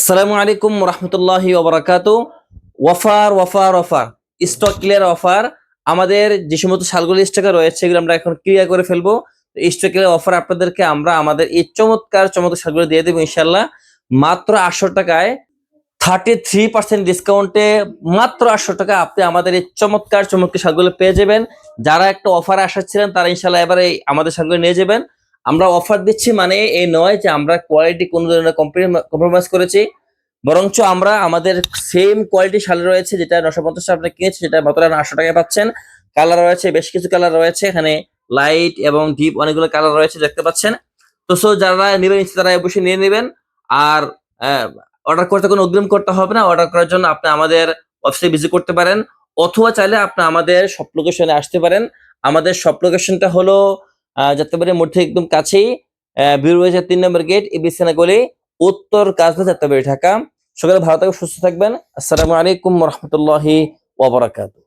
আসসালামু আলাইকুম রহমতুল্লাহি ওবরাকাত। ওয়াফার ওয়াফার ওয়াফার। স্টক ক্লিয়ার অফার আমাদের যে সমস্ত শালগুলো স্টকে রয়েছে, এগুলো আমরা এখন ক্লিয়ার করে ফেলব। স্টক ক্লিয়ার অফার আপনাদেরকে আমরা আমাদের এই চমৎকার চমৎকার শালগুলো দিয়ে দেবো ইনশাল্লাহ মাত্র আটশো টাকায় থার্টি থ্রি পার্সেন্ট ডিসকাউন্টে মাত্র আটশো টাকা আপনি আমাদের এই চমৎকার চমৎকার শালগুলো পেয়ে যাবেন। যারা একটা অফার আসাচ্ছিলেন তারা ইনশাল্লাহ এবারে আমাদের শালগুলো নিয়ে যাবেন। আমরা অফার দিচ্ছি মানে এই নয় যে আমরা কোয়ালিটি কোনো ধরনের কম্প্রোমাইজ করেছি। বরঞ্চ আমরা আমাদের সেম কোয়ালিটি শাল রয়েছে যেটা নশো পঞ্চাশ আপনি কিনেছি সেটা মাত্র আটশো টাকায় পাচ্ছেন। কালার রয়েছে, বেশ কিছু কালার রয়েছে, এখানে লাইট এবং ডিপ অনেকগুলো কালার রয়েছে, দেখতে পাচ্ছেন। তো সো যারা নেবেন তারা অবশ্যই নিয়ে নেবেন। আর অর্ডার করতে কোনো অগ্রিম করতে হবে না অর্ডার করার জন্য আপনি আমাদের ওয়েবসাইটে ভিজিট করতে পারেন। অথবা চাইলে আপনি আমাদের সব লোকেশনে আসতে পারেন। আমাদের সব লোকেশনটা হলো যাত্রাবাড়ির মধ্যে একদম কাছেই বিরুবাজার তিন নম্বর গেট এবিসিনা গলি, উত্তর কাজলা যাত্রাবাড়ি ঢাকা। সকালে ভালো থাকবেন, সুস্থ থাকবেন। আসসালামু আলাইকুম রহমতুল্লাহি ওবরাকাতু